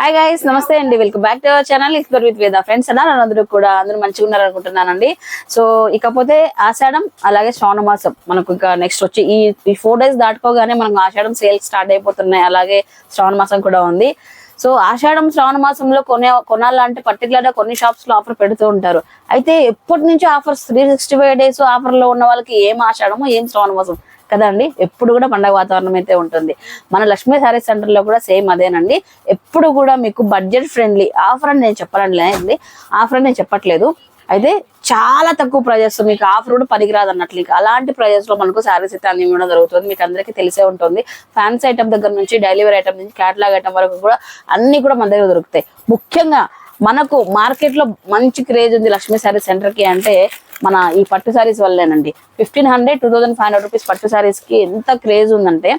Hi guys నమస్తే అండి. Welcome back to our channel ఇస్బర్ with Veda friends అన్న అందరూ కూడా అందరూ మంచిగా ఉన్నారు అనుకుంటున్నానండి సో ఇకపోతే ఆషాఢం అలాగే శ్రావణ మాసం. మనకు ఇంకా నెక్స్ట్ వచ్చి ఈ ఈ ఫోర్ డేస్ దాటుకోగానే మనకు ఆషాఢం సేల్స్ స్టార్ట్ అయిపోతున్నాయి. అలాగే శ్రావణ మాసం కూడా ఉంది. సో ఆషాఢం శ్రావణ మాసంలో కొనే కొనాలంటే పర్టికులర్గా కొన్ని షాప్స్లో ఆఫర్ పెడుతూ ఉంటారు. అయితే ఎప్పటి నుంచి offers three sixty five days ఆఫర్లో ఉన్న వాళ్ళకి ఏం ఆషాఢమో ఏం శ్రావణ మాసం? కదండి ఎప్పుడు కూడా పండగ వాతావరణం అయితే ఉంటుంది. మన లక్ష్మీ శారీ సెంటర్లో కూడా సేమ్ అదేనండి. ఎప్పుడు కూడా మీకు బడ్జెట్ ఫ్రెండ్లీ ఆఫర్ అని నేను చెప్పాలండి. ఆఫర్ అని నేను చెప్పట్లేదు. అయితే చాలా తక్కువ ప్రైజెస్ మీకు ఆఫర్ కూడా పనికిరాదు అన్నట్లు ఇంకా అలాంటి ప్రైజెస్లో మనకు శారీస్ అయితే అన్ని జరుగుతుంది. మీకు అందరికీ తెలిసే ఉంటుంది. ఫ్యాన్సీ ఐటమ్ దగ్గర నుంచి డెలివరీ ఐటమ్ నుంచి క్యాటలాగ్ ఐటమ్ వరకు కూడా అన్ని కూడా మన దగ్గర దొరుకుతాయి. ముఖ్యంగా మనకు మార్కెట్లో మంచి క్రేజ్ ఉంది లక్ష్మీ శారీ సెంటర్కి అంటే మన ఈ పట్టు saris వల్లేనండి. Fifteen hundred two thousand five hundred rupees పట్టు శారీస్కి ఎంత క్రేజ్ ఉందంటే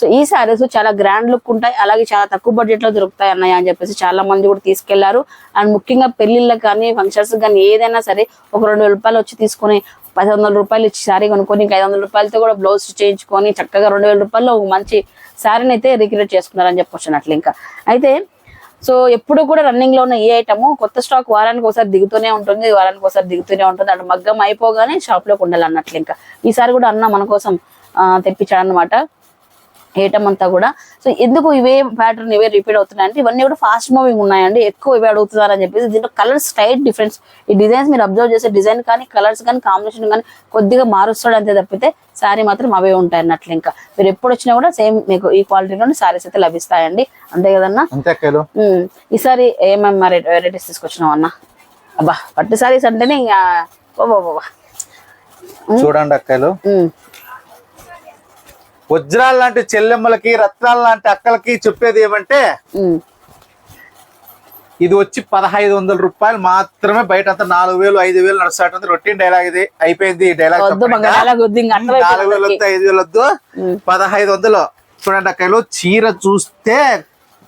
సో ఈ శారీస్ చాలా గ్రాండ్ లుక్ ఉంటాయి అలాగే చాలా తక్కువ బడ్జెట్లో దొరుకుతాయి అన్నయ్య అని చెప్పేసి చాలా మంది కూడా తీసుకెళ్ళారు. అండ్ ముఖ్యంగా పెళ్ళిళ్ళకి కానీ ఫంక్షన్స్ కానీ ఏదైనా సరే ఒక రెండు వేల రూపాయలు వచ్చి తీసుకొని పది వందల రూపాయలు ఇచ్చి శారీ కొనుక్కొని ఇంకా ఐదు వందల రూపాయలతో కూడా బ్లౌజ్ చేయించుకొని చక్కగా రెండు వేల రూపాయల్లో ఒక మంచి శారీని అయితే రిక్రియేట్ చేసుకున్నారని చెప్పొచ్చు అట్లా ఇంకా. అయితే సో ఎప్పుడు కూడా రన్నింగ్లో ఉన్న ఏ ఐటమ్ కొత్త స్టాక్ వారానికి ఒకసారి దిగుతూనే ఉంటుంది వారానికి ఒకసారి దిగుతూనే ఉంటుంది. అటు మగ్గం అయిపోగానే షాప్లోకి ఉండాలి అన్నట్లు ఇంకా. ఈసారి కూడా అన్న మన కోసం తెప్పించాడు ఐటమ్ అంతా కూడా. సో ఎందుకు ఇవే ప్యాటర్న్ ఇవే రిపీట్ అవుతున్నాయి అంటే ఇవన్నీ కూడా ఫాస్ట్ మూవింగ్ ఉన్నాయండి. ఎక్కువ ఇవే అడుగుతున్నారు అని చెప్పేసి దీంట్లో కలర్ స్టైల్ డిఫరెన్స్ ఈ డిజైన్స్ మీరు అబ్జర్వ్ చేసే డిజైన్ కానీ కలర్స్ కానీ కాంబినేషన్ కానీ కొద్దిగా మారుస్తాడు అంతే తప్పితే శారీ మాత్రం అవే ఉంటాయి అన్నట్లు ఇంకా. మీరు ఎప్పుడు వచ్చినా కూడా సేమ్ మీకు ఈ క్వాలిటీలోనే శారీస్ అయితే లభిస్తాయండి. అంతే కదన్నా? ఈసారి ఏమేమి వెరైటీస్ తీసుకొచ్చినావు అన్న? అబ్బా పట్టు సారీస్ అంటేనే ఇంకా. చూడండి అక్కలు వజ్రాలు లాంటి చెల్లెమ్మలకి రత్నాలు లాంటి అక్కలకి చెప్పేది ఏమంటే ఇది వచ్చి పదహైదు వందల రూపాయలు మాత్రమే బయట అంతా నాలుగు వేలు ఐదు వేలు నడుస్తాటుంది. రొటీన్ డైలాగ్ ఇది. అయిపోయింది డైలాగ్ నాలుగు వేలు వద్దు ఐదు వేలు వద్దు. పదహైదు వందలు. చూడండి అక్కలు చీర చూస్తే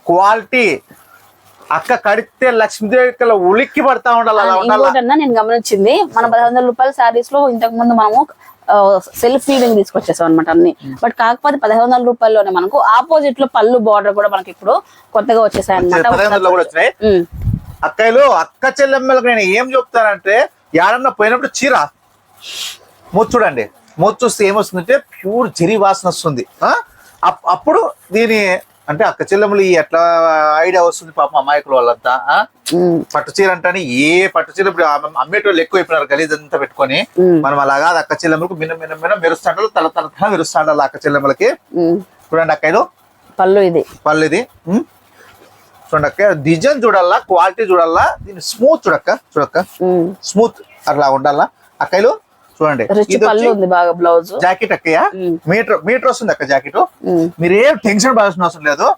క్వాలిటీ అక్క కడితే లక్ష్మీదేవి ఉలిక్కి పడతా ఉండాలి అలా ఉండాలి? ఇంకోటన్నా నేను గమనించింది. మన పది వందల రూపాయల శారీస్లో ఇంతకు ముందు మనము సెల్ఫ్ ఫీలింగ్ తీసుకొచ్చేసాం అనమాట అన్ని. బట్ కాకపోతే పదిహేను వందల రూపాయల్లోనే మనకు ఆపోజిట్లో పళ్ళు బార్డర్ కూడా మనకి ఇప్పుడు కొత్తగా వచ్చేసాయి అనమాట అక్కయ్యలు అక్క చెల్లెమ్మలకు నేను ఏం చెప్తానంటే యాడన్నా పోయినప్పుడు చీర. మూతి చూడండి. మూతి చూస్తే ఏమొస్తుందంటే ప్యూర్ జరి వాసన వస్తుంది. అప్పుడు దీని అంటే అక్క చెల్లెమ్మలు ఈ ఎట్లా ఐడియా వస్తుంది పాపం అమాయకుల వాళ్ళంతా? పట్టు చీర అంటే ఏ పట్టు చీర ఇప్పుడు అమ్మ- అమ్మేటోళ్ళు ఎక్కువ అయిపోయినారు గలీజ్ అంతా పెట్టుకొని మనం అలాగా అక్క చెల్లెమ్మలకు మిన్న మిన్న మిన్న మెరుస్తాండాలి తల తల మెరుస్తాండాలి అక్క చెల్లెమ్మలకి చూడండి అక్కయ్యలు పళ్ళు ఇది. పళ్ళు ఇది? చూడండి అక్క డిజైన్ చూడాలా క్వాలిటీ చూడాలా దీని స్మూత్ చూడక్క చూడక్క. స్మూత్ అట్లా ఉండాలా. అక్కయ్యలు చూడండి. పళ్ళు ఉంది బాగా బ్లౌజ్. జాకెట్ అక్కయ్య. మీటర్ మీటర్ వస్తుంది అక్క జాకెట్. మీరేం టెన్షన్ పడాల్సిన అవసరం లేదు.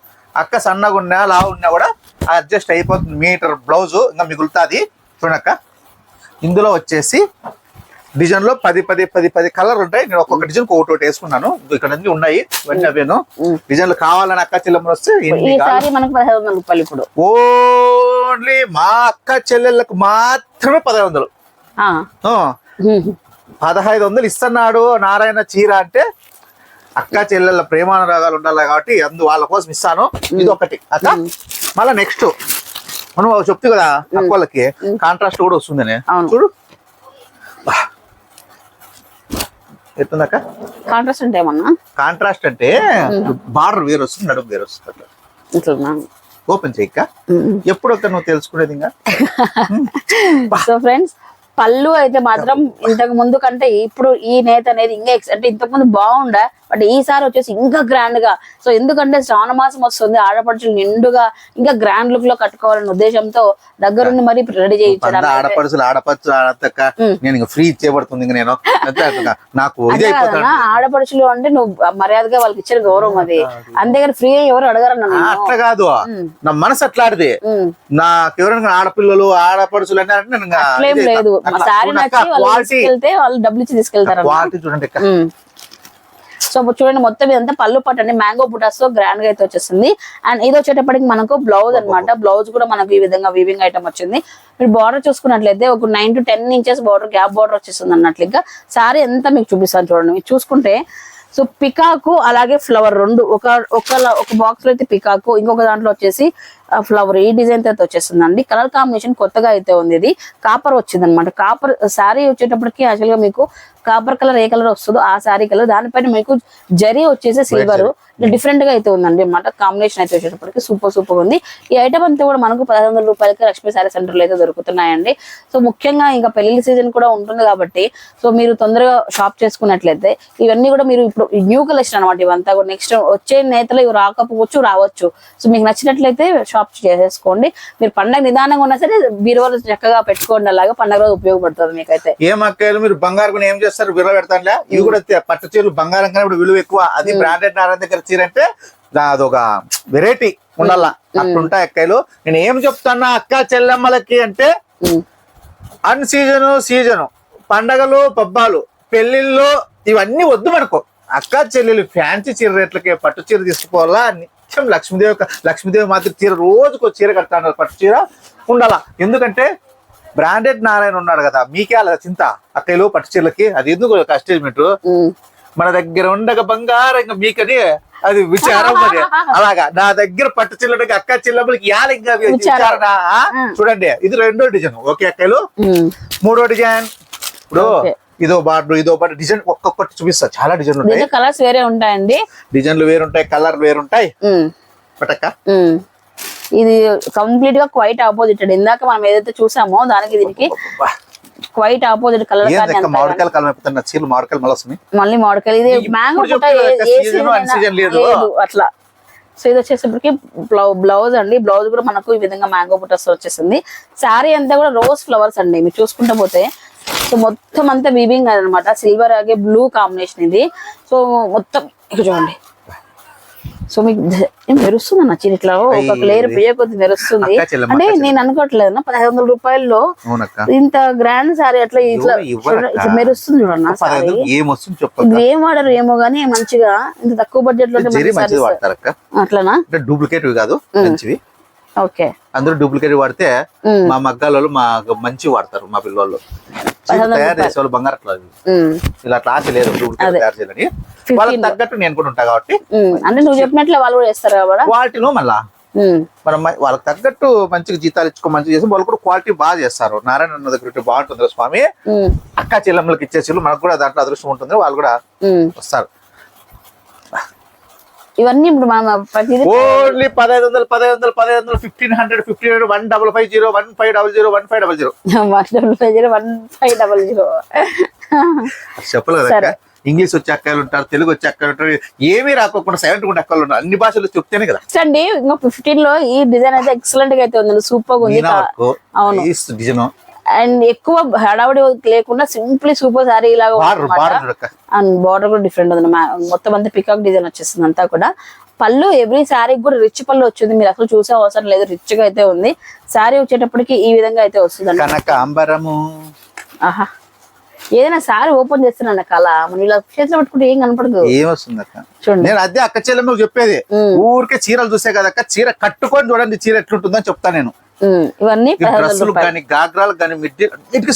అక్క సన్నగా ఉన్నా లావు ఉన్నా కూడా అడ్జస్ట్ అయిపోతుంది మీటర్ బ్లౌజ్. ఇంకా మిగులుతుంది. చూడక్క ఇందులో వచ్చేసి డిజైన్లో పది పది పది పది కలర్ ఉంటాయి. నేను ఒక్కొక్క డిజైన్ ఒకటి ఒకటి వేసుకున్నాను. ఇక్కడ అన్ని ఉన్నాయి. ఇవన్నీ అవేను. డిజైన్లు కావాలని అక్క చెల్లెమ్మలు వస్తే ఓన్లీ మా అక్క చెల్లెళ్ళకు మాత్రమే పదహైదు వందలు. పదహైదు వందలు ఇస్తున్నాడు నారాయణ చీర అంటే అక్క చెల్లెళ్ళ ప్రేమానురాగాలు ఉండాలి కాబట్టి అందు వాళ్ళ కోసం ఇస్తాను. ఇది ఒకటి అక్క మళ్ళా నెక్స్ట్. మనం చెప్తూ కదా అక్క వాళ్ళకి కాంట్రాస్ట్ కూడా వస్తుందని. చూడు. బా. ఎట్లుందక్క కాంట్రాస్ట్ అంటే ఏమన్నా? కాంట్రాస్ట్ అంటే బార్డర్ వేరు వస్తుంది నడుము వేరు వస్తుంది ఓపెన్ చేయక్క ఎప్పుడు ఒక నువ్వు తెలుసుకునేది ఇంకా? సో ఫ్రెండ్స్ పళ్ళు అయితే మాత్రం ఇంతకు ముందు కంటే ఇప్పుడు ఈ నేత అనేది ఇంకా అంటే ఇంతకు ముందు బాగుండే బట్ ఈసారి వచ్చేసి ఇంకా గ్రాండ్గా. సో ఎందుకంటే శ్రావణ మాసం వస్తుంది ఆడపడుచులు నిండుగా ఇంకా గ్రాండ్ లుక్లో కట్టుకోవాలనే ఉద్దేశంతో దగ్గరుండి మరి రెడీ పంద చేయించడం ఆడపడుచులు ఆడపడుచు ఆడతక్క నేను ఫ్రీ ఇచ్చేయబడుతుంది ఇంకా నేను. నాకు ఆడపడుచులు అంటే నువ్వు మర్యాదగా వాళ్ళకి ఇచ్చిన గౌరవం అది. అంతేగాని ఫ్రీ ఎవరు నేను అట్లా కాదు. నా మనసు అట్లాడిది. ఉమ్. నాకు ఎవరైనా ఆడపిల్లలు ఆడపడుచులు అంటే లేదు. క్వాలిటీ తీసుకెళ్తే వాళ్ళు డబ్బులు ఇచ్చి తీసుకెళ్తారు క్వాలిటీ చూడండి. సో చూడండి మొత్తం ఇదంతా పళ్ళు పట్టు అండి. మ్యాంగో బుటాస్తో గ్రాండ్గా అయితే వచ్చేసింది. అండ్ ఇది వచ్చేటప్పటికి మనకు బ్లౌజ్ అన్నమాట. బ్లౌజ్ కూడా మనకు ఈ విధంగా వీవింగ్ ఐటమ్ వచ్చింది. మీరు బార్డర్ చూసుకున్నట్లయితే ఒక nine to ten inches border gap border వచ్చేస్తుంది అన్నట్లు ఇంకా. సారీ ఎంత మీకు చూపిస్తాను చూడండి. మీరు చూసుకుంటే సో పికాకు అలాగే ఫ్లవర్ రెండు. ఒక ఒక ఒక బాక్స్లో అయితే పికాకు ఇంకొక దాంట్లో వచ్చేసి ఫ్లవర్ ఈ డిజైన్ అయితే వచ్చేస్తుందండి. కలర్ కాంబినేషన్ కొత్తగా అయితే ఉంది ఇది. కాపర్ వచ్చింది అనమాట కాపర్ శారీ వచ్చేటప్పటికి యాక్చువల్గా మీకు కాపర్ కలర్ ఏ కలర్ వస్తుందో ఆ శారీ కలర్ దానిపైన మీకు జరీ వచ్చేసి సిల్వర్ డిఫరెంట్గా అయితే ఉందండి అన్నమాట. కాంబినేషన్ అయితే వచ్చేటప్పటికి సూపర్ సూపర్ ఉంది. ఈ ఐటమ్ అంతా కూడా మనకు పదహారు వందల రూపాయలకి లక్ష్మీ శారీ సెంటర్లో అయితే దొరుకుతున్నాయండి. సో ముఖ్యంగా ఇంకా పెళ్ళి సీజన్ కూడా ఉంటుంది కాబట్టి సో మీరు తొందరగా షాప్ చేసుకున్నట్లయితే ఇవన్నీ కూడా మీరు ఇప్పుడు న్యూ కలెక్షన్ అనమాట ఇవంతా కూడా నెక్స్ట్ వచ్చే నేతలు ఇవి రాకపోవచ్చు రావచ్చు. సో మీకు నచ్చినట్లయితే షాప్ చేసేసుకోండి. మీరు పండగ నిదానంగా ఉన్నా సరే బీరువాలో చక్కగా పెట్టుకోండి అలాగా పండగ రోజు ఉపయోగపడుతుంది మీకైతే. ఏం అక్కలు మీరు బంగారు కొని ఏం చేస్తారు? విలువ పెడతానులే ఇవి కూడా పట్టు చీరలు బంగారం కన్నా ఇప్పుడు విలువ ఎక్కువ. అది బ్రాండెడ్ నారాయణ దగ్గర చీర అంటే అదొక వెరైటీ ఉండాల. అట్లుంటాయి అక్కలు నేను ఏం చెప్తానా అక్క చెల్లెమ్మలకి అంటే. అన్ సీజను సీజను పండగలు పబ్బాలు పెళ్ళిళ్ళు ఇవన్నీ వద్దు మనకు. అక్క చెల్లెలు ఫ్యాన్సీ చీర రేట్లకి పట్టు చీర తీసుకోవాలా? నిత్యం లక్ష్మీదేవి లక్ష్మీదేవి మాత్రం చీర రోజుకు చీర కడతాను పట్టు చీర ఉండాలా ఎందుకంటే బ్రాండెడ్ నారాయణ ఉన్నాడు కదా మీకే అలా చింత. అక్కలు పట్టు చీరలకి అది ఎందుకు అస్టేజ్మెంట్ ఉమ్. మన దగ్గర ఉండగా బంగారంగా మీకని అది విచారం మరి. అలాగా నా దగ్గర పట్టు చిల్లడికి అక్క చిల్లమ్మలకి యాల ఇంకా విచారణ? చూడండి ఇది రెండో డిజైన్. ఓకే అక్కలు. మూడో డిజైన్. ఇప్పుడు. ఇదో బార్డర్ ఇదో బార్డర్ డిజైన్ ఒక్కొక్కటి చూపిస్తా. చాలా డిజైన్లు ఉంటాయి. కలర్స్ వేరే ఉంటాయండి. డిజైన్లు వేరుంటాయి కలర్ వేరుంటాయి. పటక్క. ఇది కంప్లీట్గా క్వైట్ ఆపోజిట్ అండి. ఇందాక మనం ఏదైతే చూసామో దానికి దీనికి క్వైట్ ఆపోజిట్ కలర్ మామిడికాయలు కాలం అయిపోతున్న చీరలు మామిడికాయలు మళ్ళీ మళ్ళీ మామిడికాయలు. ఇది మ్యాంగో అట్లా. సో ఇది వచ్చేసరికి బ్లౌజ్ అండి. బ్లౌజ్ కూడా మనకు ఈ విధంగా మ్యాంగో బుట్టస్ వచ్చేసింది. శారీ అంతా కూడా రోజ్ ఫ్లవర్స్ అండి. మీరు చూసుకుంటా పోతే సో మొత్తం అంతా వీవింగ్ అనమాట సిల్వర్ అలాగే బ్లూ కాంబినేషన్ ఇది. సో మొత్తం ఇక్కడ చూడండి. సో మీకు మెరుస్తుంది అన్న ఇట్లా? ఒక. లేయర్ కొద్ది మెరుస్తుంది. అంటే నేను అనుకోవట్లేదు. అన్న పదహారు వందల రూపాయల్లో ఇంత గ్రాండ్ సారీ అట్లా ఇట్లా మెరుస్తుంది చూడన్న సారీ పదహైదు ఏం ఇది వాడరు ఏమో గానీ మంచిగా ఇంత తక్కువ బడ్జెట్లో అట్లనా? అంటే డూప్లికేట్ కాదు మంచివి. అందరూ డూప్లికేట్ వాడితే. మా మగ్గాలలో మా మంచి వాడతారు మా పిల్లలు తయారు బంగారు ఇలా అట్లా ఆశ లేదు డూప్లికేట్ తయారు చేయాలని. వాళ్ళకి తగ్గట్టు నేను కూడా ఉంటా కాబట్టి. ఉమ్. అంటే నువ్వు చెప్పినట్లు వాళ్ళు కూడా చేస్తారు కాబట్టి క్వాలిటీలో మళ్ళా. మనం వాళ్ళకి తగ్గట్టు మంచిగా జీతాలు ఇచ్చుకో మంచిగా చేసి వాళ్ళు కూడా క్వాలిటీ బాగా చేస్తారు. నారాయణ అన్న దగ్గర బాగుంటుంది స్వామి. అక్క చెల్లెమ్మలకి ఇచ్చేసి మనకు కూడా దాంట్లో అదృష్టం ఉంటుంది వాళ్ళు కూడా. వస్తారు. ఇవన్నీ ఇప్పుడు మనం ప్రతిదీ ఓన్లీ పదహైదు వందలు పదహైదు వందలు పదహైదు వందలు fifteen hundred fifteen hundred one double five zero one five double zero one five double zero one double five zero one five double zero చెప్పలేదు ఇంగ్లీష్ వచ్చే అక్కలు ఉంటారు తెలుగు వచ్చే అక్కలు ఉంటారు ఏమీ రాకోకుండా సైలెంట్ కూడా అక్కలు ఉంటారు అన్ని భాషలు చెప్తేనే కదా. అండి ఇంకో ఫిఫ్టీన్లో ఈ డిజైన్ అయితే ఎక్సలెంట్గా అయితే ఉంది. సూపర్గా ఉంది అవును. డిజైన్ అండ్ ఎక్కువ హడావుడి లేకుండా సింప్లీ సూపర్ సారీ లాగా అండ్ బార్డర్ కూడా డిఫరెంట్ ఉంది మొత్తం అంతా పికాక్ డిజైన్ వచ్చేస్తుంది అంతా కూడా. పళ్ళు ఎవ్రీ శారీకి కూడా రిచ్ పళ్ళు వచ్చింది. మీరు అసలు చూసే అవసరం లేదు. రిచ్గా అయితే ఉంది. శారీ వచ్చేటప్పటికి ఈ విధంగా అయితే వస్తుంది కనక అంబరము ఆహా. ఏదైనా శారీ ఓపెన్ చేస్తున్నాను కళ మనం ఇలా చేతిలో పట్టుకుంటే ఏం కనపడదు. ఏమొస్తుంది అక్క? చూడండి. నేను అదే అక్క చెల్లెమ్మకు చెప్పేది. ఊరికే చీరలు చూసే కదా అక్క. చీర కట్టుకొని చూడండి చీర ఎట్లుంటుందని చెప్తా నేను. ఇవన్నీ కానీ గాగ్రాలు కానీ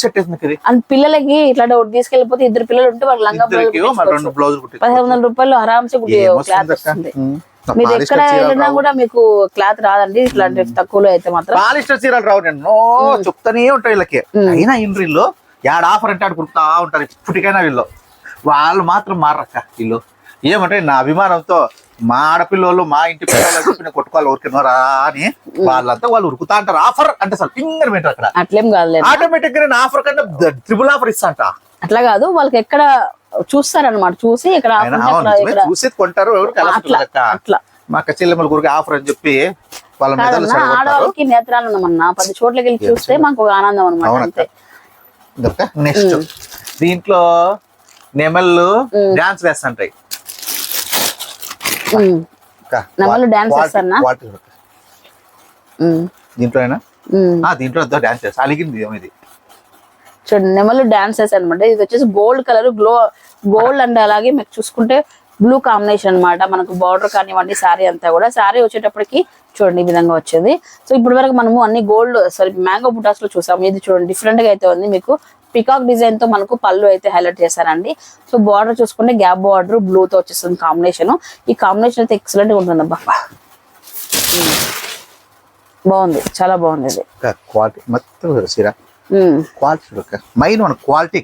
సెట్ అవుతుంది అండ్ పిల్లలకి ఇట్లా ఒకటి తీసుకెళ్ళిపోతే ఇద్దరు పిల్లలు ఉంటే వాళ్ళకి లంగా బ్లౌజ్ రెండు కుట్టి పదిహేను వందల రూపాయలు ఆరామ్సే క్లాత్ వస్తుంది. మీరు ఎక్కడ వెళ్ళినా కూడా మీకు క్లాత్ రాదండి ఇట్లాంటి తక్కువలో అయితే మాత్రం. పాలిస్టర్ చీరలు రావు నేను. చెప్తానే ఉంటాయి వీళ్ళకి. అయినా ఇండ్రిల్లో యాడ్ ఆఫర్ అంటే ఆడు కుడుతా ఉంటారు ఇప్పటికైనా వీళ్ళు. వాళ్ళు మాత్రం మారక్క వీళ్ళు. ఏమంటే నా అభిమానంతో మా ఆడపిల్లలు మా ఇంటి పిల్లలు కొట్టుకోవాలి ఊరికినరా అని వాళ్ళంతా వాళ్ళు ఉరుకుతా అంటారు. ఆఫర్ అంటే అసలు ఫింగర్ పెట్టారు అక్కడ. అట్లేం కాదులేదు ఆటోమేటిక్గా నేను ఆఫర్ కంటే ట్రిపుల్ ఆఫర్ ఇస్తా అంట అట్లా కాదు వాళ్ళకి ఎక్కడ చూస్తారన్నమాట. చూసి ఇక్కడ చూసేది కొంటారు ఎవరికి అట్లా మా చెల్లెమ్మల గురికి ఆఫర్ అని చెప్పి వాళ్ళ ఆడవాళ్ళకి నేత్రానందం అన్న పది చోట్లకి వెళ్ళి చూస్తే మాకు ఆనందం అనమాట నెక్స్ట్ దీంట్లో నెమళ్ళు డాన్స్ వేస్తుంటాయి. దీంట్లో డాన్స్ చేస్తా. అలిగింది ఏమో ఇది. చూడండి నెమలు డాన్సెస్ అనమాట ఇది వచ్చేసి gold colour glow gold and అలాగే మీకు చూసుకుంటే బ్లూ కాంబినేషన్ అన్నమాట. మనకు బార్డర్ కానివ్వండి శారీ అంతా కూడా. శారీ వచ్చేటప్పటికి చూడండి ఈ విధంగా వచ్చింది. సో ఇప్పటి వరకు మనము అన్ని గోల్డ్ సారీ మ్యాంగో బుటాస్లో చూసాము. ఇది చూడండి డిఫరెంట్గా అయితే ఉంది మీకు. పికాక్ డిజైన్తో మనకు పళ్ళు అయితే హైలైట్ చేశారండి. సో బార్డర్ చూసుకుంటే గ్యాప్ బార్డర్ బ్లూ తో వచ్చేస్తుంది కాంబినేషన్ ఈ కాంబినేషన్ అయితే ఎక్సలెంట్గా ఉంటుంది అబ్బా బాగుంది. చాలా బాగుంది ఇది క్వాలిటీ మొత్తం క్వాలిటీ మైన్ క్వాలిటీ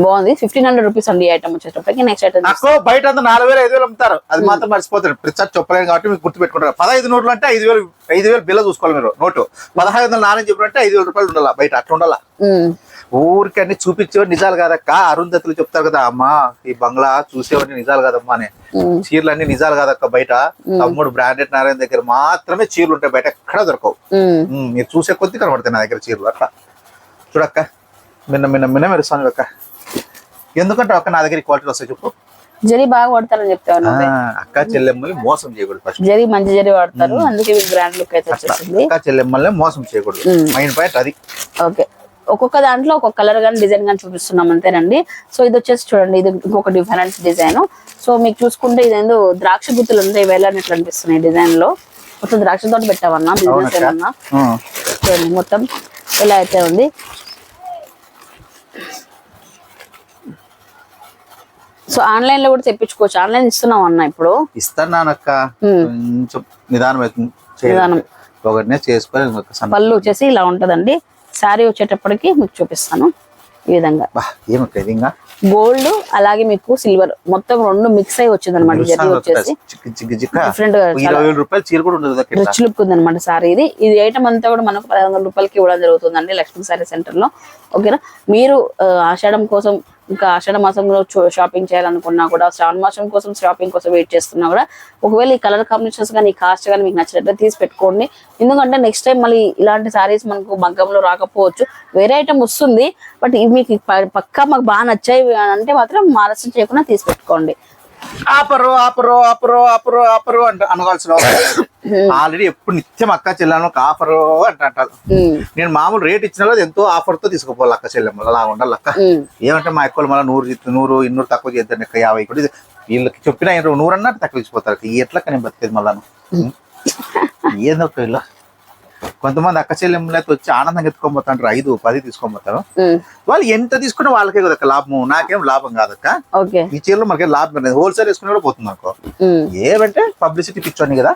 బాగుంది. ఫిఫ్టీన్ హండ్రెడ్ రూపీస్ అండి ఐటమ్ వచ్చేటప్పటికి నెక్స్ట్ ఐటమ్ నాకు బయట అంతా నాలుగు వేలు ఐదు వేలు అమ్ముతారు. అది మాత్రం మర్చిపోతారు. ప్రతిసారి చెప్పలేను కాబట్టి మీకు గుర్తు పెట్టుకుంటారు పదహైదు నోట్లు అంటే ఐదు వేలు ఐదు వేలు బిల్ల చూసుకోవాలి మీరు నోటు. పదహైదు వందల నాలుగు చెప్పినట్టే ఐదు వేల రూపాయలు ఉండాలి బయట? అట్లా ఉండాలా? ఊరికి అన్ని చూపించేవాడు నిజాలు కాదక్క. అరుంధతులు చెప్తారు కదా అమ్మా ఈ బంగ్లా చూసేవాడిని నిజాలు కాదమ్మా అని. చీరలు అన్ని నిజాలు కాదక్క బయట. తమ్ముడు బ్రాండెడ్ నారాయణ దగ్గర మాత్రమే చీరలు ఉంటాయి బయట. ఎక్కడ దొరకవు. మీరు చూసే కొద్ది కనబడతాయి నా దగ్గర చీరలు. అట్లా. చూడక్క. మిన్న మిన్న మిన్న మెరుస్తాను అక్క ఎందుకంటే అక్క నా దగ్గర క్వాలిటీ వస్తాయి చెప్పు. జరీ బాగా వాడతారని చెప్తాను అక్క చెల్లెమ్మల్ని మోసం చేయకూడదు ఫస్ట్ జరీ మంచి జరీ వాడతారు అందుకే బ్రాండ్ లుక్ అయితే వచ్చేసింది. అక్క చెల్లెమ్మల్ని మోసం చేయకూడదు. మైండ్ పాయింట్ అది. ఓకే. ఒక్కొక్క దాంట్లో ఒక్కొక్క కలర్ కానీ డిజైన్ కానీ చూపిస్తున్నాం అంతేనండి. సో ఇది వచ్చేసి చూడండి ఇది ఇంకొక డిఫరెంట్ డిజైన్ సో మీకు చూసుకుంటే ఇదేందో ద్రాక్ష గుత్తులు ఉంటాయి వేలాడినట్లు అనిపిస్తున్నాయి డిజైన్లో. మొత్తం ద్రాక్ష తోట పెట్టామన్నా బిజినెస్. ఏమన్నా. చూడండి మొత్తం ఇలా అయితే ఉంది. సో ఆన్లైన్లో కూడా తెప్పించుకోవచ్చు. ఆన్లైన్ ఇస్తున్నాం అన్న ఇప్పుడు. కొంచెం నిదానం అవుతుంది. ఒకటినే పళ్ళు వచ్చేసి ఇలా ఉంటదండి. శారీ వచ్చేటప్పటికి మీకు చూపిస్తాను ఈ విధంగా. గోల్డ్ అలాగే మీకు సిల్వర్. మొత్తం రెండు మిక్స్ అయి వచ్చింది అనమాట జరీ వచ్చేసి. డిఫరెంట్. రిచ్ లుక్ ఉంది అనమాట సారీ ఇది. ఇది ఐటమ్ అంతా కూడా మనకు పది వందల రూపాయలకి ఇవ్వడం జరుగుతుందండి లక్ష్మీ సారీ సెంటర్లో ఓకేనా? మీరు ఆషాఢం కోసం ఇంకా ఆషాఢ మాసంలో షాపింగ్ చేయాలనుకున్నా కూడా శ్రావణ మాసం కోసం షాపింగ్ కోసం వెయిట్ చేస్తున్నా కూడా ఒకవేళ ఈ కలర్ కాంబినేషన్స్ కానీ ఈ కాస్ట్ కానీ మీకు నచ్చినట్టు తీసి పెట్టుకోండి. ఎందుకంటే నెక్స్ట్ టైం మళ్ళీ ఇలాంటి సారీస్ మనకు మగ్గంలో రాకపోవచ్చు. వేరే ఐటమ్ వస్తుంది బట్ ఇవి మీకు పక్కా మాకు బాగా నచ్చాయి అంటే మాత్రం ఆలస్యం చేయకుండా తీసి పెట్టుకోండి. ఆపరు ఆపరు ఆపరు ఆపరు ఆపరు అంట అనగాల్సిన ఆల్రెడీ ఎప్పుడు నిత్యం అక్క చెల్లెను ఒక ఆఫరు అంట అంటారు నేను మామూలు రేట్ ఇచ్చిన వాళ్ళు ఎంతో ఆఫర్తో తీసుకుపోవాలి అక్క చెల్లెమ్మ అలా ఉండాలి అక్క. ఏమంటే మా ఎక్కువ మళ్ళీ నూరు నూరు ఇన్నూరు తక్కువ చేద్దాం ఇక యాభై కూడా వీళ్ళకి చెప్పిన నూరు అన్నట్టు తక్కువ ఇచ్చిపోతారు ఎట్లా కానీ బతికేది మళ్ళా ఏందో ఒక వీళ్ళు కొంతమంది అక్క చెల్లెమ్మలు అయితే వచ్చి ఆనందంగా ఎత్తుకోబోతాంటారు ఐదు పది తీసుకోబోతారు ఉమ్, వాళ్ళు ఎంత తీసుకున్నా వాళ్ళకే కదా లాభం నాకేం లాభం కాదక్క ఈ చీరలో మనకేం లాభం లేదు. హోల్సేల్ వేసుకుని కూడా పోతుంది అనుకో. ఏమంటే పబ్లిసిటీ పిచ్చోని కదా.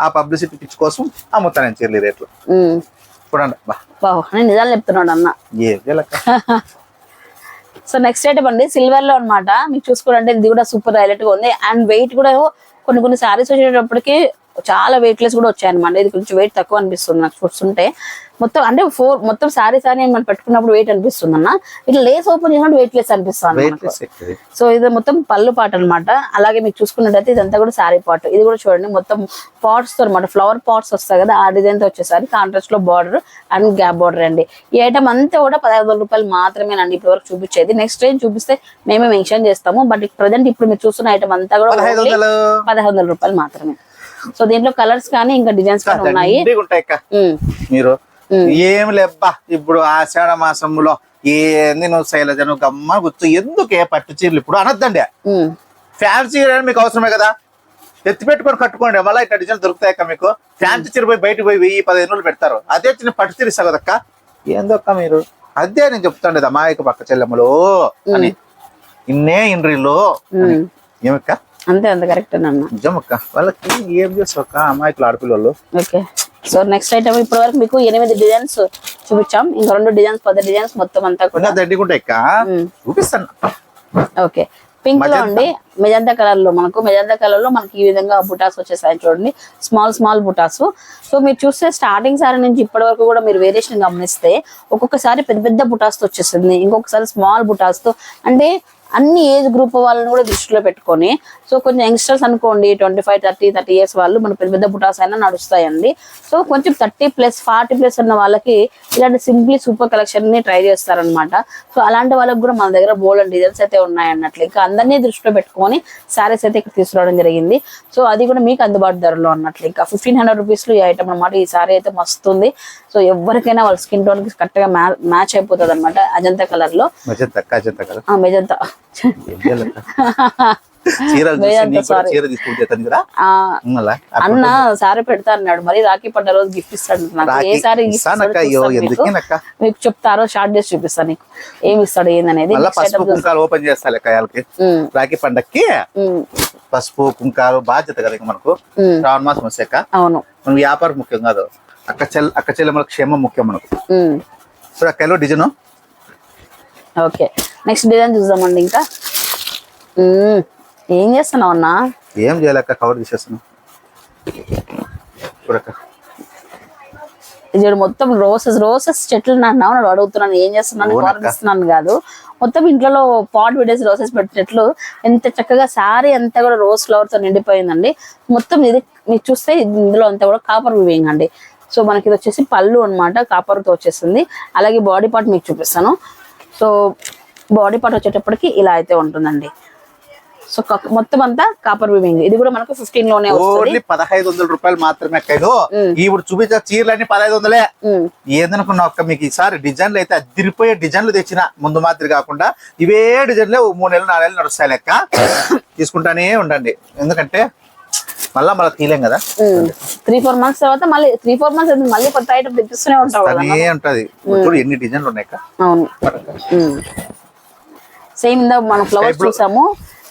ఆ పబ్లిసిటీ పిచ్ కోసం అమ్ముతాను నేను చీరలు రేట్లు. చూడండి. నిజాలు చెప్తున్నాడు అన్న. ఏ సో నెక్స్ట్ ఐటమ్ అండి సిల్వర్లో అన్నమాట. మీకు చూసుకోవాలంటే ఇది కూడా సూపర్ హైలైట్గా ఉంది. అండ్ వెయిట్ కూడా కొన్ని కొన్ని సారీస్ వచ్చేటప్పటికి చాలా వెయిట్ లెస్ కూడా వచ్చాయి అనమాట ఇది కొంచెం వెయిట్ తక్కువ అనిపిస్తుంది నాకు చూస్తుంటే మొత్తం అంటే ఫోర్ మొత్తం సారీ సారీ మనం పెట్టుకున్నప్పుడు వెయిట్ అనిపిస్తుంది అన్న ఇట్లా లేస్ ఓపెన్ చేసినప్పుడు వెయిట్ లెస్ అనిపిస్తుంది సో ఇది మొత్తం పళ్ళు పాట అన్నమాట. అలాగే మీకు చూసుకున్నట్టయితే ఇదంతా కూడా సారీ పాట్ ఇది కూడా చూడండి మొత్తం పాట్స్తో అనమాట ఫ్లవర్ పాట్స్ వస్తాయి కదా ఆ డిజైన్తో వచ్చేసరి కాంట్రాస్ట్లో బార్డర్ అండ్ గ్యాప్ బార్డర్ అండి. ఈ ఐటమ్ అంతా కూడా పదహారు వందల రూపాయలు మాత్రమేనండి ఇప్పటి వరకు చూపించేది. నెక్స్ట్ టైం చూపిస్తే మేమే మెన్షన్ చేస్తాము. బట్ ప్రజెంట్ ఇప్పుడు మీరు చూస్తున్న ఐటమ్ అంతా కూడా పదహైదు వందల రూపాయలు మాత్రమే. సో దీంట్లో కలర్స్ కానీ ఇంకా డిజైన్స్ కానీ ఉన్నాయి. మీరు ఏం లేబ్బా ఇప్పుడు ఆషాఢ మాసంలో ఏంది నువ్వు శైలజ నువ్వు గమ్మ గుర్తు ఎందుకే పట్టు చీరలు ఇప్పుడు అనొద్దండి? ఫ్యాన్సీ మీకు అవసరమే కదా? ఎత్తి పెట్టుకొని కట్టుకోండి మళ్ళీ ఇట్లా డిజైన్ దొరుకుతాయి అక్క మీకు. ఫ్యాన్సీ చీర పోయి బయటకు పోయి వెయ్యి పదిహేను రోజులు పెడతారు. అదే చిన్న పట్టు చీర ఇస్తా కదక్క? ఏందో అక్క మీరు? అదే నేను చెప్తాండేది అమాయక పక్క చెల్లెమ్మలో అని. ఇన్నే. ఉమ్. ఏమక్క? అంతే అంత కరెక్ట్ అన్న. నిజమక్క. వాళ్ళకి ఏం చేస్తావు అక్క? అమాయకులు ఆడపిల్లలు. ఓకే. సో నెక్స్ట్ ఐటమ్ ఇప్పటి వరకు మీకు ఎనిమిది డిజైన్స్ చూపించాం. ఇంకా రెండు డిజైన్స్ పది డిజైన్స్ మొత్తం అంతా కూడా. చూపిస్తాను. ఓకే. పింక్లో అండి మెజంతా కలర్లో మనకు. మెజంతా కలర్లో మనకి ఈ విధంగా బుటాస్ వచ్చేసాయి చూడండి. స్మాల్ స్మాల్ బుటాస్. సో మీరు చూస్తే స్టార్టింగ్ సారీ నుంచి ఇప్పటి వరకు కూడా మీరు వేరియేషన్ గమనిస్తే ఒక్కొక్కసారి పెద్ద పెద్ద బుటాస్తో వచ్చేస్తుంది ఇంకొకసారి స్మాల్ బుటాస్తో అంటే అన్ని ఏజ్ గ్రూప్ వాళ్ళని కూడా దృష్టిలో పెట్టుకొని సో కొంచెం యంగ్స్టర్స్ అనుకోండి twenty five thirty thirty years వాళ్ళు మన పెద్ద పెద్ద బుటాస్ అయినా నడుస్తాయండి. సో కొంచెం థర్టీ ప్లస్ ఫార్టీ ప్లస్ ఉన్న వాళ్ళకి ఇలాంటి సింప్లీ సూపర్ కలెక్షన్ని ట్రై చేస్తారనమాట సో అలాంటి వాళ్ళకి కూడా మన దగ్గర బోల్డ్ డిజైన్స్ అయితే ఉన్నాయి అన్నట్లు ఇంకా అందరినీ దృష్టిలో పెట్టుకొని సారీస్ అయితే ఇక్కడ తీసుకురావడం జరిగింది. సో అది కూడా మీకు అందుబాటు ధరలో అన్నట్లు. ఇంకా ఫిఫ్టీన్ హండ్రెడ్ రూపీస్లో ఈ ఐటమ్ అనమాట ఈ సారీ అయితే మస్తుంది సో ఎవరికైనా వాళ్ళ స్కిన్ టోన్కి కరెక్ట్గా మ్యాచ్ అయిపోతుంది అనమాట అజంతా కలర్. లో మెజంతా. అన్న సారీ పెడతా అన్నాడు మరి రాఖీ పంట రోజు గిఫ్ట్ ఇస్తాడు. నాకు ఏ సారీ మీకు. చెప్తారో షార్ట్ చేసి చూపిస్తాను నీకు. ఏమి ఇస్తాడు ఏందనేది ఓపెన్ చేస్తా లెక్క రాఖీ పండక్కి. పసుపు కుంకాలు బాధ్యత కదా మనకు. శ్రావణ మాసం వచ్చాక అవును. మన వ్యాపారం ముఖ్యం కాదు. అక్క చెల్ అక్క చెల్లెమ్మల క్షేమం ముఖ్యం మనకు. అక్కలో డిజైన్? ఓకే. నెక్స్ట్ డిజైన్ చూద్దామండి ఇంకా. ఏం చేస్తున్నావు అన్నా? ఏం చేయలేక కవర్ తీసేస్తున్నాం. చూడక్క ఇది చూడు మొత్తం రోసెస్ రోసెస్ చెట్లు అన్నావు నాడు అడుగుతున్నాను ఏం చేస్తున్నాను ఇస్తున్నాను కాదు. మొత్తం ఇంట్లో పాట్ పెట్టేసి రోసెస్ పెట్టినట్లు ఎంత చక్కగా సారీ అంతా కూడా రోజ్ ఫ్లవర్తో నిండిపోయిందండి. మొత్తం ఇది మీకు చూస్తే ఇందులో అంతా కూడా కాపర్ వివింగ్ అండి. సో మనకి ఇది వచ్చేసి పళ్ళు అనమాట కాపర్తో వచ్చేసింది. అలాగే బాడీ పార్ట్ మీకు చూపిస్తాను. సో బాడీ పార్ట్ వచ్చేటప్పటికి ఇలా అయితే ఉంటుందండి. సో మొత్తం అంతా కాపర్ వివింగ్ ఇది కూడా మనకు ఫిఫ్టీన్లోనే వస్తుంది. ఓన్లీ పదహైదు వందల రూపాయలు మాత్రమే అక్కలు ఇప్పుడు చూపించే చీరలన్నీ పదహైదు వందలే. ఏదనుకున్నా ఒక్క మీకు ఈసారి డిజైన్లు అయితే అదిరిపోయే డిజైన్లు తెచ్చిన ముందు మాదిరి కాకుండా ఇవే డిజైన్లే మూడు నెలలు నాలుగు నెలలు నడుస్తాయి లెక్క. తీసుకుంటానే ఉండండి. ఎందుకంటే మళ్ళా మళ్ళీ తీయలేం కదా? త్రీ ఫోర్ మంత్స్ తర్వాత మళ్ళీ త్రీ ఫోర్ మంత్స్ మళ్ళీ కొత్త ఐటమ్ తెప్పిస్తూనే ఉంటావు ఉంటది. ఎన్ని డిజైన్లు ఉన్నాయి. అవును. సేమ్ ఇందా మనం ఫ్లవర్స్ చూసాము.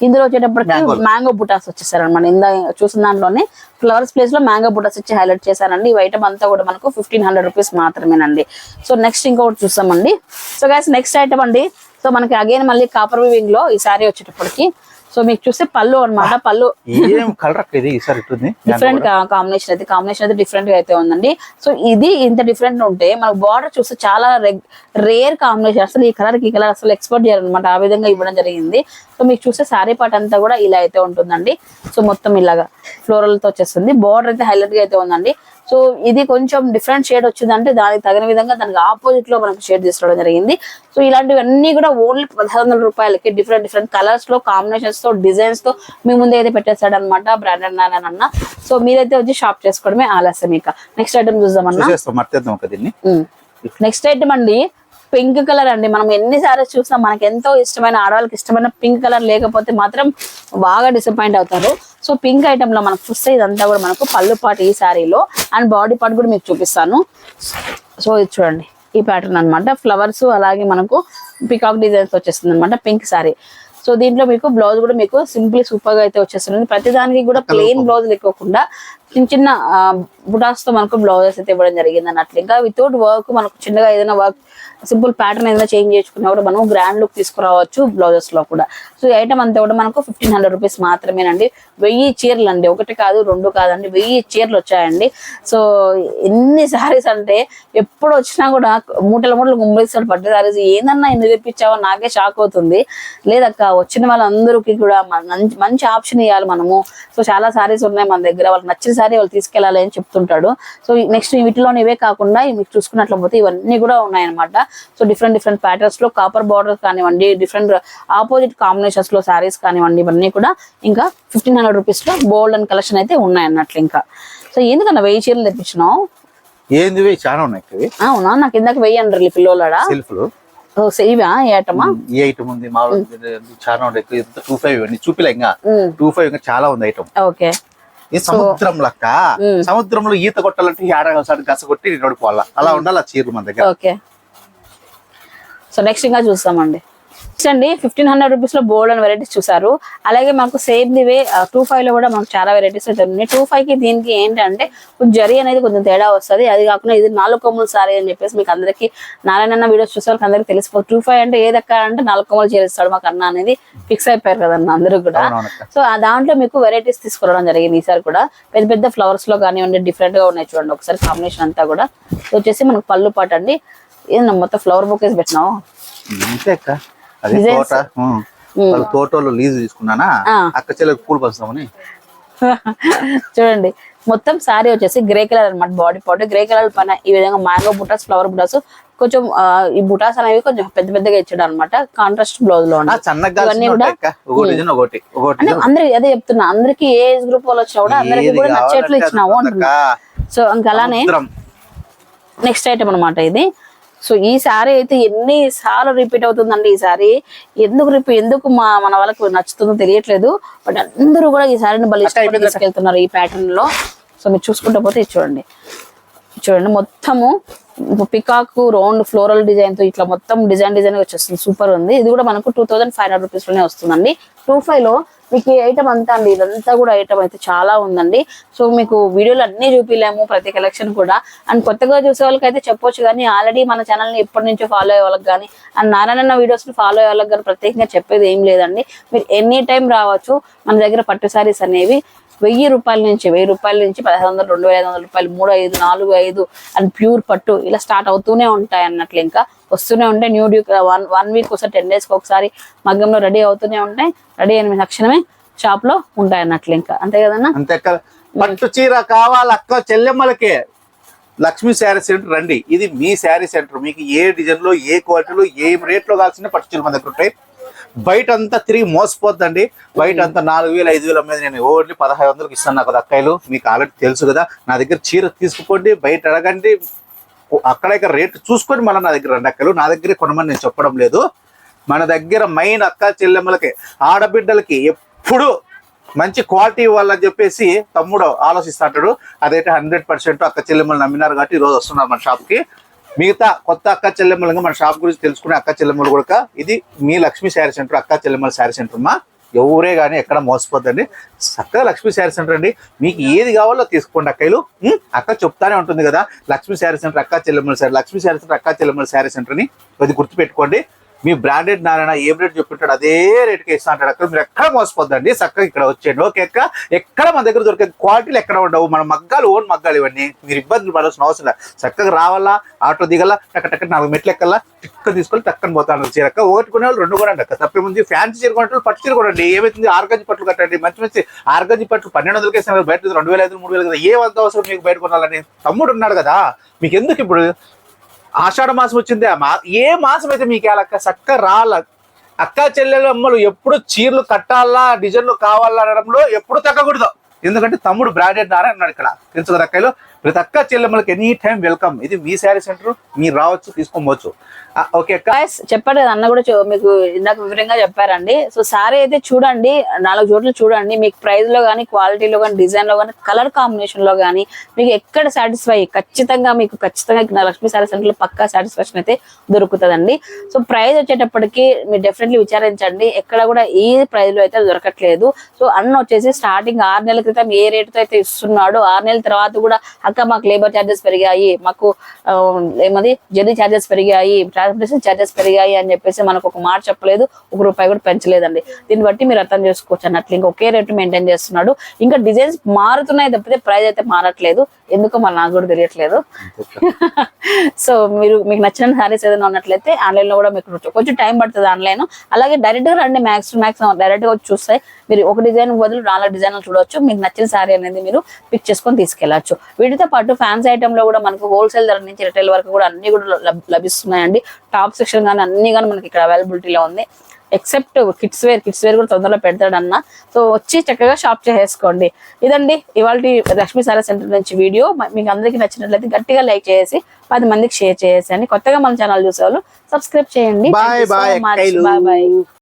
ఇందులో వచ్చేటప్పటికి మ్యాంగో బుటాస్ వచ్చేసారనమాట ఇందా చూసిన దాంట్లోనే ఫ్లవర్స్ ప్లేస్లో మ్యాంగో బుటాస్ ఇచ్చి హైలైట్ చేశారండి. ఈ ఐటమ్ అంతా కూడా మనకు ఫిఫ్టీన్ హండ్రెడ్ రూపీస్ మాత్రమేనండి. సో నెక్స్ట్ ఇంకొకటి చూసామండి సో గైస్ నెక్స్ట్ ఐటమ్ అండి. సో మనకి అగైన్ మళ్ళీ కాపర్ వివింగ్లో ఈ సారీ వచ్చేటప్పటికి సో మీకు చూస్తే పళ్ళు అన్నమాట పళ్ళు. ఏం కలర్ ఇది ఈసారి డిఫరెంట్ కాంబినేషన్ అయితే కాంబినేషన్ అయితే డిఫరెంట్గా అయితే ఉందండి. సో ఇది ఇంత డిఫరెంట్ ఉంటే మనకు బార్డర్ చూస్తే చాలా రేర్ కాంబినేషన్ అసలు ఈ కలర్ ఈ కలర్ అసలు ఎక్స్పోర్ట్ చేయాలన్నమాట ఆ విధంగా ఇవ్వడం జరిగింది. సో మీకు చూస్తే శారీ పార్ట్ అంతా కూడా ఇలా అయితే ఉంటుందండి. సో మొత్తం ఇలాగా ఫ్లోరల్తో వచ్చేస్తుంది. బార్డర్ అయితే హైలైట్గా అయితే ఉందండి. సో ఇది కొంచెం డిఫరెంట్ షేడ్ వచ్చిందంటే దానికి తగిన విధంగా దానికి ఆపోజిట్లో మనకు షేడ్ తీసుకోవడం జరిగింది. సో ఇలాంటివన్నీ కూడా ఓన్లీ పదహారు వందల రూపాయలకి డిఫరెంట్ డిఫరెంట్ కలర్స్లో కాంబినేషన్స్తో డిజైన్స్తో మీ ముందే అయితే పెట్టేస్తాడు అనమాట బ్రాండెడ్ అన్న. సో మీరైతే వచ్చి షాప్ చేసుకోవడమే ఆలస్యం ఇక. నెక్స్ట్ ఐటమ్ చూద్దామన్నా. దీన్ని. నెక్స్ట్ ఐటమ్ అండి పింక్ కలర్ అండి. మనం ఎన్ని సారీస్ చూసినా మనకి ఎంతో ఇష్టమైన ఆడవాళ్ళకి ఇష్టమైన పింక్ కలర్ లేకపోతే మాత్రం బాగా డిసప్పాయింట్ అవుతారు. సో పింక్ ఐటమ్లో మనకు చూస్తే ఇదంతా కూడా మనకు పళ్ళు పాటు ఈ శారీలో అండ్ బాడీ పార్ట్ కూడా మీకు చూపిస్తాను. సో ఇది చూడండి ఈ ప్యాటర్న్ అన్నమాట. ఫ్లవర్స్ అలాగే మనకు పికాక్ డిజైన్స్ వచ్చేస్తుంది అనమాట పింక్ శారీ సో దీంట్లో మీకు బ్లౌజ్ కూడా మీకు సింప్లీ సూపర్గా అయితే వచ్చేస్తుంది. ప్రతి దానికి కూడా ప్లెయిన్ బ్లౌజ్ లేకోకుండా చిన్న చిన్న బుటాస్తో మనకు బ్లౌజెస్ అయితే ఇవ్వడం జరిగింది అన్నట్లు. ఇంకా వితౌట్ వర్క్ మనకు చిన్నగా ఏదైనా వర్క్ సింపుల్ ప్యాటర్న్ ఏదైనా చేంజ్ చేసుకున్నా కూడా మనం గ్రాండ్ లుక్ తీసుకురావచ్చు బ్లౌజెస్లో కూడా. సో ఈ ఐటమ్ అంతా కూడా మనకు ఫిఫ్టీన్ హండ్రెడ్ రూపీస్ మాత్రమేనండి. వెయ్యి చీరలు అండి ఒకటి కాదు రెండు కాదండి. వెయ్యి చీరలు వచ్చాయండి. సో ఎన్ని సారీస్ అంటే ఎప్పుడు వచ్చినా కూడా మూటల మూటలు గుమ్మడిస్తాడు పట్టే సారీస్ ఏందన్నా ఎందుకు తెప్పించావో నాకే షాక్ అవుతుంది. లేదక్క వచ్చిన వాళ్ళందరికీ కూడా మంచి మంచి ఆప్షన్ ఇవ్వాలి మనము. సో చాలా సారీస్ ఉన్నాయి మన దగ్గర. వాళ్ళకి నచ్చిన సారీ వాళ్ళు తీసుకెళ్ళాలి అని చెప్తుంటాడు. సో నెక్స్ట్ వీటిలో ఇవే కాకుండా మీకు చూసుకున్నట్లయితే ఇవన్నీ కూడా ఉన్నాయన్నమాట. సో డిఫరెంట్ డిఫరెంట్ ప్యాటర్న్స్లో కాపర్ బార్డర్స్ కానివ్వండి డిఫరెంట్ ఆపోజిట్ కాంబినేషన్స్లో సారీస్ కానివ్వండి ఇవన్నీ కూడా ఇంకా ఫిఫ్టీన్ హండ్రెడ్ రూపీస్లో బోల్డ్ అండ్ కలెక్షన్ అయితే ఉన్నాయి అన్నట్లు ఇంకా. సో ఎందుకన్నా వెయ్యి చీరలు తెప్పించినావు? ఏంది చాలా ఉన్నాయి అవునా? నాకు ఇందాక వెయ్యి అంటారు పిల్లోలాడా? ఈ ఐటమ్ ఉంది మామూలు చాలా ఉన్నాయి. టూ ఫైవ్ చూపిలే ఇంకా. టూ ఫైవ్ ఇంకా చాలా ఉంది ఐటమ్. ఓకే. ఈ సముద్రం లెక్క సముద్రంలో ఈత కొట్టాలంటే ఏడాది గస కొట్టి నడుపుకోవాలా? అలా ఉండాలి ఆ చీరలు మన దగ్గర? ఓకే. సో నెక్స్ట్ ఇంకా చూస్తామండి. అండి. ఫిఫ్టీన్ హండ్రెడ్ రూపీస్లో బోల్డ్ అండ్ వెరైటీస్ చూసారు అలాగే మాకు సేమ్ ఇవే టూ ఫైవ్లో కూడా మనకు చాలా వెరైటీస్ అయితే ఉన్నాయి. టూ ఫైవ్కి దీనికి ఏంటంటే కొంచెం జరీ అనేది కొంచెం తేడా వస్తుంది. అది కాకుండా ఇది నాలుగు కొమ్ములు సారీ అని చెప్పేసి మీకు అందరికి నారాయణ వీడియోస్ చూసే వాళ్ళకి అందరికి తెలిసిపోతుంది. టూ ఫైవ్ అంటే ఏదక్క అంటే నాలుగు కొమ్మలు చేస్తాడు మాకు అన్న అనేది ఫిక్స్ అయిపోయారు కదన్న అందరూ కూడా. సో ఆ దాంట్లో మీకు వెరైటీస్ తీసుకురావడం జరిగింది ఈసారి కూడా. పెద్ద పెద్ద ఫ్లవర్స్లో కానివ్వండి డిఫరెంట్గా ఉన్నాయి చూడండి. ఒకసారి కాంబినేషన్ అంతా కూడా. వచ్చేసి మనకు పళ్ళు పాట అండి ఏందన్నా మొత్తం ఫ్లవర్ బొకేస్ పెట్టినావు? అది. తోట. వాళ్ళ తోటలో లీజు తీసుకున్నానా. అక్క చెల్లెకి పూలు చూడండి మొత్తం సారీ వచ్చేసి గ్రే కలర్ అన్నమాట బాడీ పార్ట్ గ్రే కలర్ పైన ఈ విధంగా మ్యాంగో బుటాస్ ఫ్లవర్ బుటాస్ కొంచెం ఈ బుటాస్ అనేవి కొంచెం పెద్ద పెద్దగా ఇచ్చాడు అనమాట కాంట్రాస్ట్ బ్లౌజ్లో ఒకటి అందరికి అదే చెప్తున్నా అందరికి ఏ ఏజ్ గ్రూప్ వాళ్ళు వచ్చినా కూడా అందరికి కూడా నచ్చేట్లు ఉందక్క. అంటున్నా సో ఇంకా అలానే. నెక్స్ట్ ఐటమ్ అన్నమాట ఇది సో ఈ సారీ అయితే ఎన్ని సార్లు రిపీట్ అవుతుందండి ఈ సారీ? ఎందుకు రిపీట్ ఎందుకు మా మన వాళ్ళకి నచ్చుతుందో తెలియట్లేదు. బట్ అందరూ కూడా ఈ సారీని బలి తీసుకెళ్తున్నారు ఈ ప్యాటర్న్లో సో మీరు చూసుకుంటూ పోతే ఇది చూడండి. చూడండి మొత్తము పికాక్ రౌండ్ ఫ్లోరల్ డిజైన్తో ఇట్లా మొత్తం డిజైన్ డిజైన్ వచ్చేస్తుంది. సూపర్ ఉంది. ఇది కూడా మనకు టూ థౌసండ్ ఫైవ్ హండ్రెడ్ రూపీస్లోనే వస్తుందండి. టూ ఫైవ్లో మీకు ఐటమ్ అంతా అండి ఇదంతా కూడా ఐటమ్ అయితే చాలా ఉందండి. సో మీకు వీడియోలు అన్ని చూపిలేము ప్రతి కలెక్షన్ కూడా. అండ్ కొత్తగా చూసే వాళ్ళకైతే చెప్పొచ్చు కానీ ఆల్రెడీ మన ఛానల్ని ఎప్పటి నుంచో ఫాలో అయ్యే వాళ్ళకి కానీ అండ్ నారాయణ వీడియోస్ని ఫాలో అయ్యే వాళ్ళకి కానీ ప్రత్యేకంగా చెప్పేది ఏం లేదండి. మీరు ఎనీ టైం రావచ్చు మన దగ్గర పట్టు సారీస్ అనేవి. వెయ్యి రూపాయల నుంచి వెయ్యి రూపాయల నుంచి పదహారు వందలు రెండు వేల ఐదు వందల రూపాయలు మూడు ఐదు నాలుగు ఐదు అండ్ ప్యూర్ పట్టు ఇలా స్టార్ట్ అవుతూనే ఉంటాయి అన్నట్లు ఇంకా వస్తూనే ఉంటాయి. న్యూ డ్యూ వన్ వన్ వీక్ ఒకసారి టెన్ డేస్కి ఒకసారి మగ్గంలో రెడీ అవుతూనే ఉంటాయి. రెడీ అయిన తక్షణమే షాప్లో ఉంటాయి అన్నట్లు ఇంకా. అంతే కదన్నా? అంతే పట్టు చీర కావాలి అక్క చెల్లెమ్మలకే. లక్ష్మీ శారీ సెంటర్ రండి. ఇది మీ శారీ సెంటర్. మీకు ఏ డిజైన్లో ఏ క్వాలిటీలో ఏ రేట్లో కావాల్సిన పట్టు చీర మన దగ్గర ఉంటాయి. బయట అంతా తిరిగి మోసపోద్దండి. బయట అంతా నాలుగు వేలు ఐదు వేల మీద నేను ఓన్లీ పదహారు వందలకు ఇస్తాను నాకు అక్కాయిలు మీకు ఆల్రెడీ తెలుసు కదా. నా దగ్గర చీర తీసుకుపోండి బయట అడగండి. అక్కడ ఇక్కడ రేట్ చూసుకొని మళ్ళీ నా దగ్గర రెండు అక్కలు నా దగ్గరే కొనమని నేను చెప్పడం లేదు. మన దగ్గర మెయిన్ అక్క చెల్లెమ్మలకి ఆడబిడ్డలకి ఎప్పుడు మంచి క్వాలిటీ ఇవ్వాలని చెప్పేసి తమ్ముడు ఆలోచిస్తాడు అదైతే హండ్రెడ్ పర్సెంట్ అక్క చెల్లెమ్మలు నమ్మినారు కాబట్టి ఈరోజు రోజు వస్తున్నారు మన షాప్కి మిగతా కొత్త అక్క చెల్లెమ్మలుగా మన షాప్ గురించి తెలుసుకునే అక్క చెల్లెమ్మలు కూడా ఇది మీ లక్ష్మీ శారీ సెంటర్ అక్క చెల్లెమ్మల శారీ సెంటర్ మా. ఎవరే కానీ ఎక్కడ మోసపోద్దండి. చక్కగా లక్ష్మీ శారీ సెంటర్ అండి. మీకు ఏది కావాలో తీసుకోండి అక్కలు అక్క చెప్తానే ఉంటుంది కదా. లక్ష్మీ శారీ సెంటర్ అక్క చెల్లెమ్మల శారీ లక్ష్మీ శారీ సెంటర్ అక్క చెల్లెమ్మల శారీ సెంటర్ అని అది గుర్తుపెట్టుకోండి. మీ బ్రాండెడ్ నారాయణ ఏం రేట్ చెప్పింటాడు అదే రేట్కి ఇస్తా అంటాడు. అక్కడ మీరు ఎక్కడ మోసపోద్దండి? చక్కగా ఇక్కడ వచ్చేయండి. ఓకే అక్క? ఎక్కడ మన దగ్గర దొరికే క్వాలిటీలు ఎక్కడ ఉండవు? మన మగ్గాలు ఓన్ మగ్గాలు ఇవన్నీ. మీరు ఇబ్బందులు పడాల్సిన అవసరం లేదు. చక్కగా రావాలా? ఆటో దిగల? టక్క టక్క నాలుగు మెట్లు ఎక్కల్లా టిక్క తీసుకొని తక్కని పోతాను. చీరక్క ఒకటి కొనే వాళ్ళు రెండు కొనండి అక్క. తప్పేముంది ఫ్యాన్సీ చీర కొనే పట్టు చీర కొనండి. ఏమైతుంది? ఆర్గంజి పట్లు కట్టండి. మంచి మంచి ఆర్గంజి పట్లు పన్నెండు వందలకి ఇస్తాను బయట రెండు వేల ఐదు మూడు వేలు కదా? ఏ వంద అవసరం మీకు బయట కొనాలని? తమ్ముడు ఉన్నాడు కదా. మీకు ఎందుకు ఇప్పుడు ఆషాఢ మాసం వచ్చింది ఆ మా ఏ మాసం అయితే మీకు అక్క చక్క రాల. అక్క చెల్లెలు అమ్మలు ఎప్పుడు చీరలు కట్టాలా డిజైన్లు కావాలా అనడంలో ఎప్పుడు తగ్గకూడదు. ఎందుకంటే తమ్ముడు బ్రాండెడ్ నారా అన్నాడు ఇక్కడ. తెలుసు కదా అక్కలు ప్రతి అక్క చెల్లెమ్మలకి ఎనీ టైం వెల్కమ్. ఇది మీ శారీ సెంటర్ మీరు రావచ్చు తీసుకోవచ్చు ఓకే చెప్పారు కదా అన్న కూడా మీకు ఇందాక వివరంగా చెప్పారండి. సో శారీ అయితే చూడండి నాలుగు చోట్ల చూడండి. మీకు ప్రైస్లో కానీ క్వాలిటీలో కానీ డిజైన్లో కానీ కలర్ కాంబినేషన్లో కానీ మీకు ఎక్కడ సాటిస్ఫై ఖచ్చితంగా మీకు ఖచ్చితంగా ఇక్కడ లక్ష్మీ శారీ సెంటర్లో పక్కా సాటిస్ఫాక్షన్ అయితే దొరుకుతుందండి. సో ప్రైస్ వచ్చేటప్పటికి మీరు డెఫినెట్లీ విచారించండి. ఎక్కడ కూడా ఈ ప్రైస్లో అయితే దొరకట్లేదు. సో అన్న వచ్చేసి స్టార్టింగ్ ఆరు నెలల క్రితం ఏ రేటుతో అయితే ఇస్తున్నాడో ఆరు నెలల తర్వాత కూడా అక్క మాకు లేబర్ ఛార్జెస్ పెరిగాయి మాకు ఏమది జర్నీ ఛార్జెస్ పెరిగాయి ట్రాన్స్పోర్టేషన్ ఛార్జెస్ పెరిగాయి అని చెప్పేసి మనకు ఒక మాట చెప్పలేదు ఒక రూపాయి కూడా పెంచలేదండి. దీన్ని బట్టి మీరు అర్థం చేసుకోవచ్చు అన్నట్లు. ఇంకా ఒకే రేటు మెయింటైన్ చేస్తున్నాడు. ఇంకా డిజైన్స్ మారుతున్నాయి తప్పితే ప్రైస్ అయితే మారట్లేదు. ఎందుకో మరి నాకు కూడా తెలియట్లేదు. సో మీరు మీకు నచ్చిన సారీస్ ఏదైనా ఉన్నట్లయితే ఆన్లైన్లో కూడా మీకు కొంచెం- కొంచెం టైం పడుతుంది ఆన్లైన్ అలాగే డైరెక్ట్గా రండి మ్యాక్స్ మ్యాక్స్ డైరెక్ట్గా వచ్చి చూస్తే మీరు ఒక డిజైన్ బదులు నాలుగు డిజైన్లు చూడొచ్చు. మీకు నచ్చిన సారీ అనేది మీరు పిక్ చేసుకొని తీసుకెళ్ళొచ్చు వీటితో పాటు ఫ్యాన్సీ ఐటమ్లో కూడా మనకు హోల్సేల్ ధర నుంచి రిటైల్ వరకు కూడా అన్ని కూడా లభిస్తున్నాయండి. టాప్ సెక్షన్ కానీ అన్ని కానీ మనకి ఇక్కడ అవైలబిలిటీలో ఉంది. Except kids wear kids wear కూడా తొందరలో పెడతాడన్న. సో వచ్చి చక్కగా షాప్ చేసేసుకోండి. ఇదండి ఇవాళ లక్ష్మీ సారా సెంటర్ నుంచి వీడియో. మీకు అందరికీ నచ్చినట్లయితే గట్టిగా లైక్ చేసి పది మందికి షేర్ చేసేయండి. కొత్తగా మన ఛానల్ చూసేవాళ్ళు సబ్స్క్రైబ్ చేయండి. Bye bye